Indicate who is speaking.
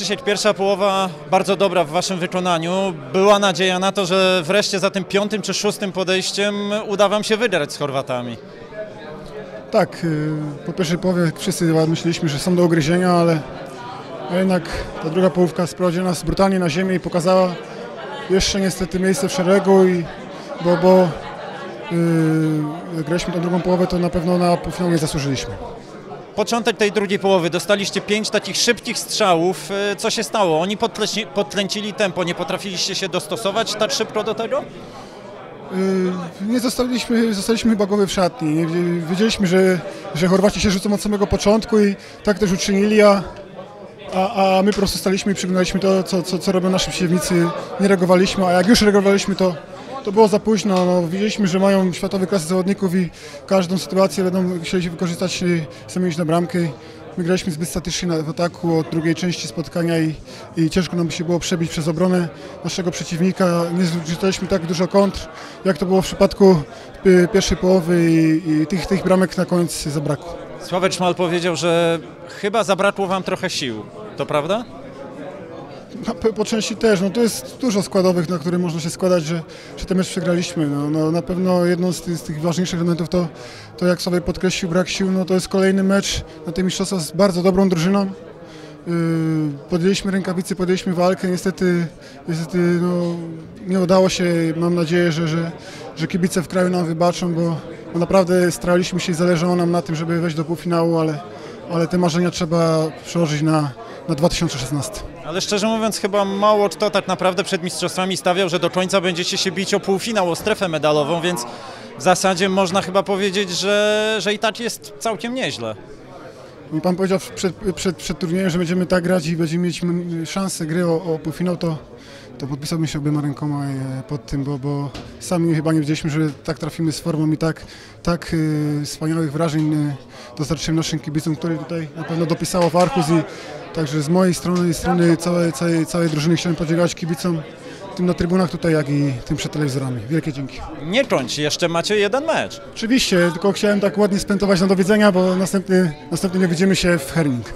Speaker 1: Krzysiek, pierwsza połowa bardzo dobra w waszym wykonaniu. Była nadzieja na to, że wreszcie za tym piątym czy szóstym podejściem uda wam się wygrać z Chorwatami.
Speaker 2: Tak, y, po pierwszej połowie wszyscy myśleliśmy, że są do ugryzienia, ale jednak ta druga połówka sprowadziła nas brutalnie na ziemię i pokazała jeszcze niestety miejsce w szeregu, i, bo, bo yy, graliśmy drugą połowę, to na pewno na półfinał nie zasłużyliśmy.
Speaker 1: Początek tej drugiej połowy, dostaliście pięć takich szybkich strzałów. E, Co się stało? Oni podtleci- tempo, nie potrafiliście się dostosować tak szybko do tego?
Speaker 2: Yy, Nie zostaliśmy, zostaliśmy chyba głowy w szatni. Wiedzieliśmy, że, że Chorwaci się rzucą od samego początku i tak też uczynili, a, a, a my po prostu staliśmy i przyglądaliśmy to, co, co, co robią nasi przeciwnicy. Nie reagowaliśmy, a jak już reagowaliśmy, to, to było za późno. No, widzieliśmy, że mają światowej klasy zawodników i każdą sytuację będą chcieli wykorzystać sami iść na bramkę. My graliśmy zbyt statycznie w ataku od drugiej części spotkania i, i ciężko nam się było przebić przez obronę naszego przeciwnika. Nie zrzucaliśmy tak dużo kontr, jak to było w przypadku pierwszej połowy i, i tych, tych bramek na koniec zabrakło.
Speaker 1: Sławek Szmal powiedział, że chyba zabrakło wam trochę sił. To prawda?
Speaker 2: Po, części też, no to jest dużo składowych, na które można się składać, że, że ten mecz przegraliśmy. No, no, na pewno jedną z tych, z tych ważniejszych elementów to, to jak sobie podkreślił brak sił, no to jest kolejny mecz na tym mistrzostwa z bardzo dobrą drużyną. Yy, podjęliśmy rękawice, podjęliśmy walkę, niestety, niestety no, nie udało się. Mam nadzieję, że, że, że kibice w kraju nam wybaczą, bo, bo naprawdę staraliśmy się i zależało nam na tym, żeby wejść do półfinału, ale, ale te marzenia trzeba przełożyć na, na 2016.
Speaker 1: Ale szczerze mówiąc, chyba mało kto tak naprawdę przed mistrzostwami stawiał, że do końca będziecie się bić o półfinał, o strefę medalową, więc w zasadzie można chyba powiedzieć, że, że i tak jest całkiem nieźle.
Speaker 2: I pan powiedział przed, przed, przed turniejem, że będziemy tak grać i będziemy mieć szansę gry o, o półfinał, to, to podpisałbym się obiema rękoma e, pod tym, bo, bo sami chyba nie wiedzieliśmy, że tak trafimy z formą i tak, tak e, wspaniałych wrażeń e, dostarczymy naszym kibicom, które tutaj na pewno dopisało Warkus i także z mojej strony i strony całej, całej, całej drużyny chciałem podziękować kibicom, tym na trybunach tutaj, jak i tym przed telewizorami. Wielkie dzięki.
Speaker 1: Nie kończ, jeszcze macie jeden mecz.
Speaker 2: Oczywiście, tylko chciałem tak ładnie spentować na do widzenia, bo następny, następnie widzimy się w Herning.